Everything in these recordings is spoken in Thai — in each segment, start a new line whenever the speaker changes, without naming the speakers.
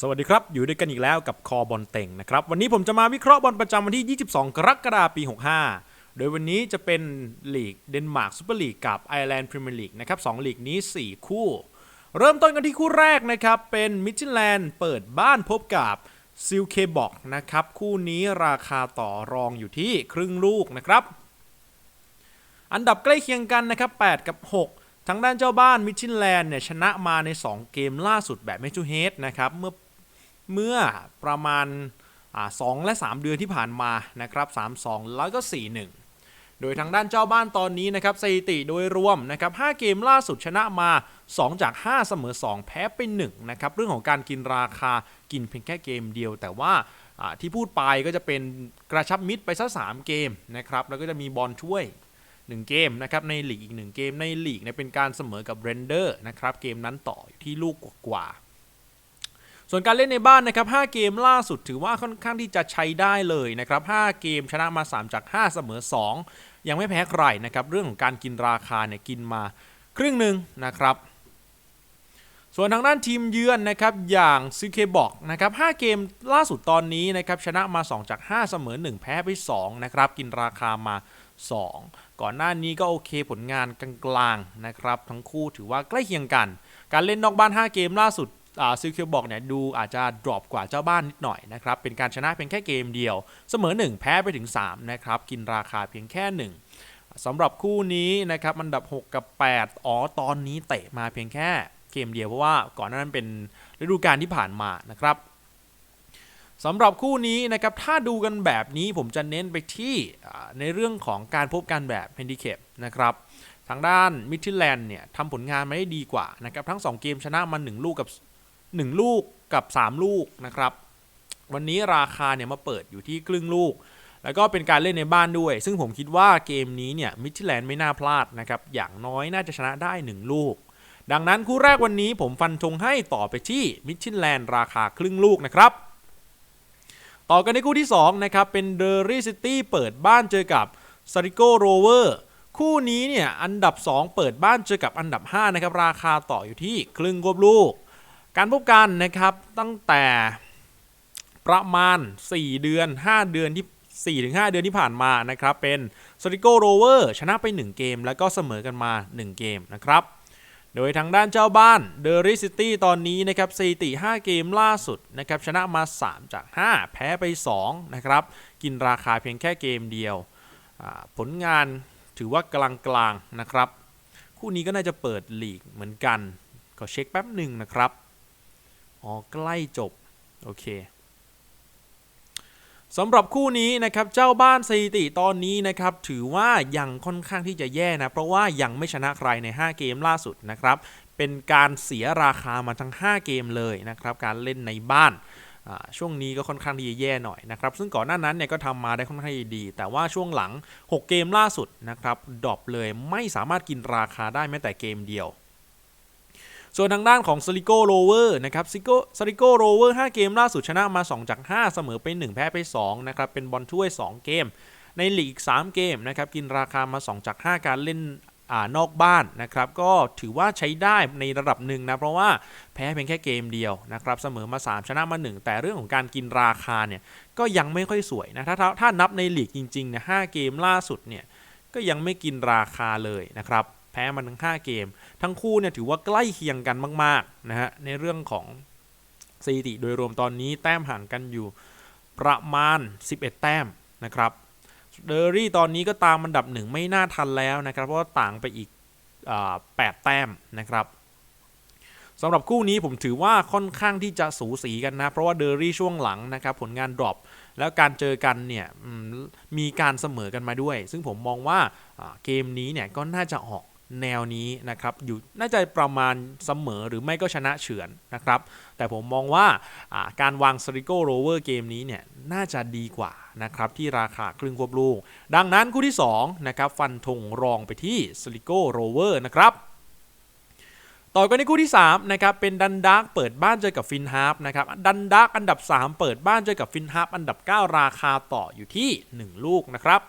สวัสดีครับ อยู่ด้วยกันอีกแล้วกับคอบอลเต่งนะครับ วันนี้ผมจะมาวิเคราะห์บอลประจำวันที่ 22 กรกฎาคมปี 65 โดยวันนี้จะเป็นลีกเดนมาร์กซูเปอร์ลีกกับไอร์แลนด์พรีเมียร์ลีกนะครับสองลีกนี้ 4 คู่ เริ่มต้นกันที่คู่แรกนะครับ เป็นมิชแลนด์เปิดบ้านพบกับซิลเคบอกนะครับ คู่นี้ราคาต่อรองอยู่ที่ครึ่งลูกนะครับ อันดับใกล้เคียงกันนะครับ 8 กับ 6ทางด้านเจ้าบ้านมิชชิแลนด์เนี่ยชนะมาใน 2 เกมล่าสุดแบบเมจูเฮดนะครับเมื่อ เมื่อประมาณอ่า2และ 3 เดือนที่ผ่านมานะครับ3-2 แล้วก็ 4-1 โดยทางด้านเจ้าบ้านตอนนี้นะครับสถิติโดยรวมนะครับ5เกมล่าสุดชนะมา 2 จาก 5 เสมอ 2 แพ้ไป1นะครับเรื่องของการกินราคากินเพียงแค่เกมเดียว แต่ว่าอ่าที่พูดไปก็จะเป็นกระชับมิตรไปซะ3เกมนะครับแล้วก็จะมีบอลช่วย1 เกมนะครับในลีกอีก 1 เกมในลีกเนี่ยเป็นการเสมอกับเรนเดอร์นะครับเกมนั้นต่ออยู่ที่ลูกกว่าๆ ส่วนการเล่นในบ้านนะครับ5เกมล่าสุดถือว่าค่อนข้างที่จะใช้ได้เลยนะครับ5เกมชนะมา 3 จาก 5 เสมอ 2 ยังไม่แพ้ใครนะครับเรื่องของการกินราคาเนี่ยกินมาครึ่งหนึ่งนะครับส่วนทางด้านทีมเยือนนะครับอย่างซิเคบอกนะครับ5เกมล่าสุดตอนนี้นะครับชนะมา 2 จาก 5 เสมอ 1 แพ้ไป2นะครับกินราคามา 2 ก่อนหน้านี้ก็โอเคผลงานกลางๆนะครับทั้งคู่ถือว่าใกล้เคียงกัน การเล่นนอกบ้าน 5 เกมล่าสุด ซิลคิวบอกเนี่ยดูอาจจะดรอปกว่าเจ้าบ้านนิดหน่อยนะครับ เป็นการชนะเพียงแค่เกมเดียว เสมอ 1 แพ้ไปถึง 3 นะครับ กินราคาเพียงแค่ 1สำหรับคู่นี้นะครับอันดับ 6 กับ 8 อ๋อ ตอนนี้เตะมาเพียงแค่เกมเดียว เพราะว่าก่อนหน้านั้นเป็นฤดูกาลที่ผ่านมานะครับสำหรับคู่นี้นะครับถ้าดูกันแบบนี้ผมจะเน้นไปที่ในเรื่องของการพบกันแบบเพนดิเคปนะครับทางด้านมิทิแลนด์เนี่ยทำผลงานมาได้ดีกว่านะครับทั้ง 2 เกมชนะมา 1 ลูกกับ 1 ลูกกับ 3 ลูกนะครับ วันนี้ราคาเนี่ยมาเปิดอยู่ที่ครึ่งลูก แล้วก็เป็นการเล่นในบ้านด้วย ซึ่งผมคิดว่าเกมนี้เนี่ยมิทิแลนด์ไม่น่าพลาดนะครับ อย่างน้อยน่าจะชนะได้ 1 ลูก ดังนั้นคู่แรกวันนี้ผมฟันธงให้ต่อไปที่มิทิแลนด์ราคาครึ่งลูกนะครับ ต่อกันในคู่ที่ 2 นะครับ เป็นเดอรี่ซิตี้เปิดบ้านเจอกับซาริโกโรเวอร์คู่นี้เนี่ยอันดับ 2 เปิดบ้านเจอกับอันดับ 5 นะครับ ราคาต่ออยู่ที่ครึ่งกบลูก การพบกันนะครับตั้งแต่ประมาณ 4 เดือน 5 เดือนที่ 4-5 เดือนที่ผ่านมานะครับ เป็นซาริโกโรเวอร์ชนะไป 1 เกม แล้วก็เสมอกันมา 1 เกมนะครับ โดยทางด้านเจ้าบ้านเดอริซิตี้ตอนนี้นะครับสถิติ5เกมล่าสุดนะครับชนะมา 3 จาก 5 แพ้ไป 2 นะครับ กินราคาเพียงแค่เกมเดียว ผลงานถือว่ากลางๆนะครับ คู่นี้ก็น่าจะเปิดลีกเหมือนกัน ก็เช็คแป๊บหนึ่งนะครับ อ๋อ ใกล้จบ โอเคสำหรับคู่นี้นะครับเจ้าบ้านสถิติตอนนี้นะครับถือว่ายังค่อนข้างที่จะแย่นะ เพราะว่ายังไม่ชนะใครใน 5 เกมล่าสุดนะครับเป็นการเสียราคามาทั้ง 5 เกมเลยนะครับการเล่นในบ้านช่วงนี้ก็ค่อนข้างที่จะแย่หน่อยนะครับซึ่งก่อนหน้านั้นเนี่ยก็ทำมาได้ค่อนข้างดี แต่ว่าช่วงหลัง 6 เกมล่าสุดนะครับดรอปเลยไม่สามารถกินราคาได้แม้แต่เกมเดียว ส่วนทางด้านของซ a ริโกโรเวอร์นะครับซิโกซ a ริโกโรเวอร์5เกมล่าสุดชนะมา 2 จาก 5 เสมอไป 1 แพ้ไป 2 นะครับ เป็นบอลถ้วย 2 เกม ในลีกอีก 3 เกมนะครับ กินราคามา 2 จาก 5 การเล่นอ่านอกบ้านนะครับ ก็ถือว่าใช้ได้ในระดับหนึ่งนะ เพราะว่าแพ้เพียงแค่เกมเดียวนะครับ เสมอมา 3 ชนะมา 1 แต่เรื่องของการกินราคาเนี่ยก็ยังไม่ค่อยสวยนะ ถ้าถ้าถานับในลีกจริงๆเนี่ย5เกมล่าสุดเนี่ยก็ยังไม่กินราคาเลยนะครับ พ้มาทั้ง 5 เกม ทั้งคู่เนี่ยถือว่าใกล้เคียงกันมากๆนะฮะในเรื่องของสถิติโดยรวมตอนนี้แต้มห่างกันอยู่ประมาณ 11 แต้มนะครับเดอรี่ตอนนี้ก็ตามอันดับหนึ่งไม่น่าทันแล้วนะครับ เพราะว่าต่างไปอีกอา8แต้มนะครับสำหรับคู่นี้ผมถือว่าค่อนข้างที่จะสูสีกันนะ เพราะว่าเดอรี่ช่วงหลังนะครับ ผลงานดรอปแล้วการเจอกันเนี่ยมีการเสมอกันมาด้วย ซึ่งผมมองว่าเกมนี้เนี่ยก็น่าจะออก แนวนี้นะครับอยู่น่าจะประมาณเสมอหรือไม่ก็ชนะเฉือนนะครับ แต่ผมมองว่าการวางสริโกโรเวอร์เกมนี้เนี่ยน่าจะดีกว่านะครับที่ราคาครึ่งควบลูก ดังนั้นคู่ที่2นะครับฟันธงรองไปที่สริโกโรเวอร์นะครับต่อกันในคู่ที่3นะครับเป็นดันดักเปิดบ้านเจอกับฟินฮาร์ปนะครับดันดักอันดับ 3 เปิดบ้านเจอกับฟินฮาร์ปอันดับ 9 ราคาต่ออยู่ที่ 1 ลูกนะครับ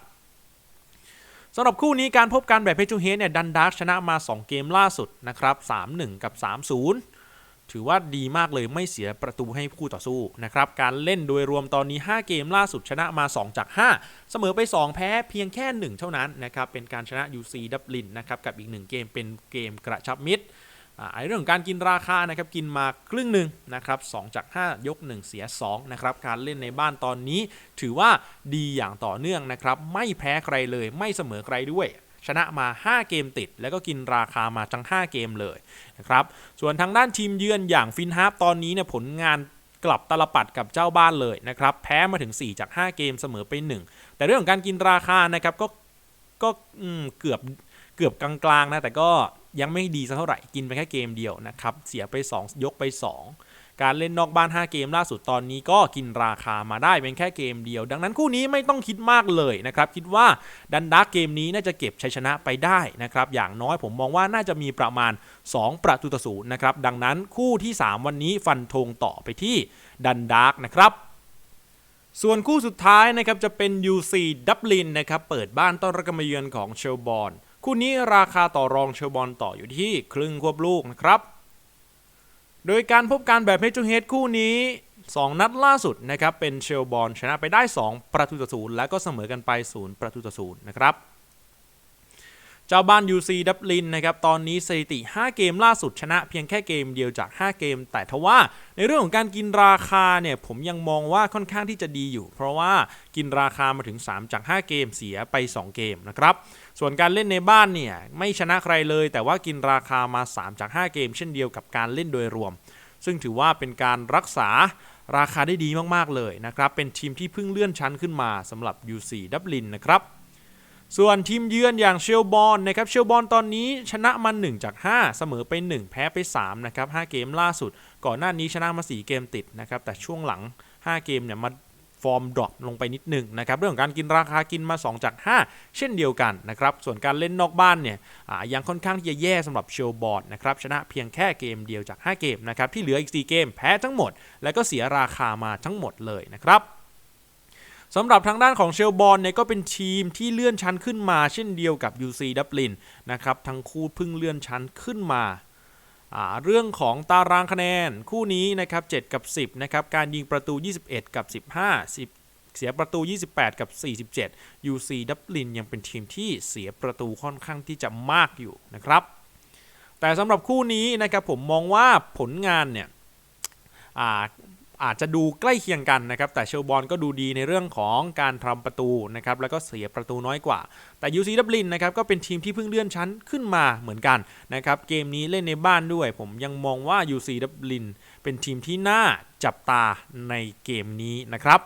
สำหรับคู่นี้การพบกันแบบเพจูเฮดเนี่ยดันดาร์ชนะมา 2 เกมล่าสุดนะครับ 3-1 กับ 3-0 ถือว่าดีมากเลยไม่เสียประตูให้คู่ต่อสู้นะครับ การเล่นโดยรวมตอนนี้ 5 เกมล่าสุดชนะมา 2 จาก 5 เสมอไป 2 แพ้เพียงแค่ 1 เท่านั้นนะครับ เป็นการชนะ UC ดับลินนะครับ กับอีก 1 เกมเป็นเกมกระชับมิตร ไอ้เรื่องของการกินราคานะครับกินมาครึ่งหนึ่งนะครับ2จาก 5 ยก 1 เสีย2นะครับการเล่นในบ้านตอนนี้ ถือว่าดีอย่างต่อเนื่องนะครับไม่แพ้ใครเลยไม่เสมอใครด้วยชนะมา 5 เกมติด แล้วก็กินราคามาจัง5 เกมเลยนะครับ ส่วนทางด้านทีมเยือนอย่างฟินฮาร์ปตอนนี้เนี่ยผลงานกลับตลปัดกับเจ้าบ้านเลยนะครับ แพ้มาถึง 4 จาก 5 เกมเสมอไป 1 แต่เรื่องของการกินราคานะครับก็ก็เกือบเกือบกลางๆนะแต่ก็ ยังไม่ดีสักเท่าไหร่กินไปแค่เกมเดียวนะครับ เสียไป 2 ยกไป 2 การเล่นนอกบ้าน 5 เกมล่าสุดตอนนี้ก็กินราคามาได้เป็นแค่เกมเดียว ดังนั้นคู่นี้ไม่ต้องคิดมากเลยนะครับ คิดว่าดันดักเกมนี้น่าจะเก็บชัยชนะไปได้นะครับ อย่างน้อยผมมองว่าน่าจะมีประมาณ 2 ประตูต่อศูนย์นะครับ ดังนั้นคู่ที่ 3 วันนี้ฟันธงต่อไปที่ดันดักนะครับส่วนคู่สุดท้ายนะครับจะเป็น UC ดับลินนะครับเปิดบ้านต้อนรับการมาเยือนของเชลบอล คู่นี้ราคาต่อรองเชลบอลต่ออยู่ที่ครึ่งควบลูกนะครับ โดยการพบกันแบบเฮจูเฮดคู่นี้ 2 นัดล่าสุดนะครับเป็นเชลบอลชนะไปได้ 2 ประตูต่อศูนย์และก็เสมอกันไป 0 ประตูต่อศูนย์นะครับ เจ้าบ้าน UC ดับลินนะครับตอนนี้สถิติ 5 เกมล่าสุดชนะเพียงแค่เกมเดียวจาก 5 เกม แต่ทว่าในเรื่องของการกินราคาเนี่ยผมยังมองว่าค่อนข้างที่จะดีอยู่ เพราะว่ากินราคามาถึง 3 จาก 5 เกมเสียไป 2 เกมนะครับส่วนการเล่นในบ้านเนี่ยไม่ชนะใครเลย แต่ว่ากินราคามา 3 จาก 5 เกม เช่นเดียวกับการเล่นโดยรวม ซึ่งถือว่าเป็นการรักษาราคาได้ดีมากๆเลยนะครับเป็นทีมที่เพิ่งเลื่อนชั้นขึ้นมาสำหรับ UC ดับลินนะครับ ส่วนทีมเยือนอย่างเชลบอลนะครับเชลบอลตอนนี้ชนะมา1จาก 5 เสมอไป 1 แพ้ไป3นะครับ5เกมล่าสุด ก่อนหน้านี้ชนะมา 4 เกมติดนะครับแต่ช่วงหลัง 5 เกมเนี่ยมาฟอร์มดรอปลงไปนิดหนึ่งนะครับเรื่องของการกินราคากินมา 2 จาก 5 เช่นเดียวกันนะครับส่วนการเล่นนอกบ้านเนี่ยยังค่อนข้างที่จะแย่สำหรับเชลบอลนะครับชนะเพียงแค่เกมเดียวจาก 5 เกมนะครับที่เหลืออีก 4 เกมแพ้ทั้งหมด แล้วก็เสียราคามาทั้งหมดเลยนะครับ สำหรับทางด้านของเชลบอลเนี่ยก็เป็นทีมที่เลื่อนชั้นขึ้นมาเช่นเดียวกับ UC ดับลินนะครับทั้งคู่เพิ่งเลื่อนชั้นขึ้นมาอ่าเรื่องของตารางคะแนนคู่นี้นะครับ7กับ 10นะครับการยิงประตู 21 กับ 15 10 เสียประตู 28 กับ 47 UC ดับลินยังเป็นทีมที่เสียประตูค่อนข้างที่จะมากอยู่นะครับ แต่สำหรับคู่นี้นะครับผมมองว่าผลงานเนี่ย อาจจะดูใกล้เคียงกันนะครับ แต่เชลบอลก็ดูดีในเรื่องของการทำประตูนะครับ แล้วก็เสียประตูน้อยกว่า แต่ UC ดับลินนะครับก็เป็นทีมที่เพิ่งเลื่อนชั้นขึ้นมาเหมือนกันนะครับ เกมนี้เล่นในบ้านด้วย ผมยังมองว่า UC ดับลินเป็นทีมที่น่าจับตาในเกมนี้นะครับ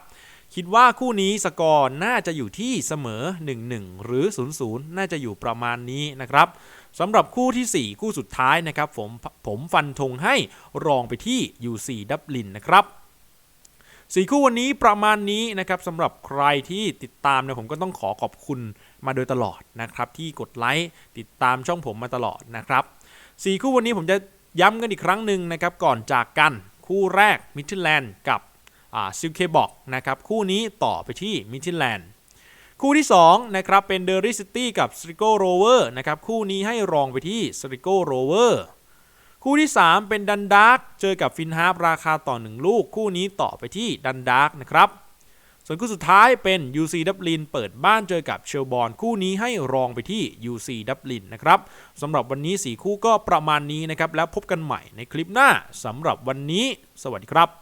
คิดว่าคู่นี้สกอร์น่าจะอยู่ที่เสมอ 1-1 หรือ 0-0 น่าจะอยู่ประมาณนี้นะครับสำหรับคู่ที่ 4 คู่สุดท้ายนะครับ ผมผมฟันธงให้รองไปที่ UC ดับลินนะครับ สี่คู่วันนี้ประมาณนี้นะครับสำหรับใครที่ติดตามเนี่ยผมก็ต้องขอขอบคุณมาโดยตลอดนะครับ ที่กดไลค์ติดตามช่องผมมาตลอดนะครับสี่คู่วันนี้ผมจะย้ำกันอีกครั้งหนึ่งนะครับก่อนจากกันคู่แรกมิทิแลนด์กับซิลเคบอกนะครับคู่นี้ต่อไปที่มิทิแลนด์คู่ที่2นะครับเป็นเดอริซิตี้กับสตริโกโรเวอร์นะครับคู่นี้ให้รองไปที่สตริโกโรเวอร์ คู่ที่ 3 เป็นดันดาร์กเจอกับฟินฮาร์ปราคาต่อ 1 ลูก คู่นี้ต่อไปที่ดันดาร์กนะครับ ส่วนคู่สุดท้ายเป็น UC ดับลินเปิดบ้านเจอกับเชลบอนคู่นี้ให้รองไปที่ UC ดับลินนะครับสำหรับวันนี้ 4 คู่ก็ประมาณนี้นะครับแล้วพบกันใหม่ในคลิปหน้าสำหรับวันนี้ สวัสดีครับ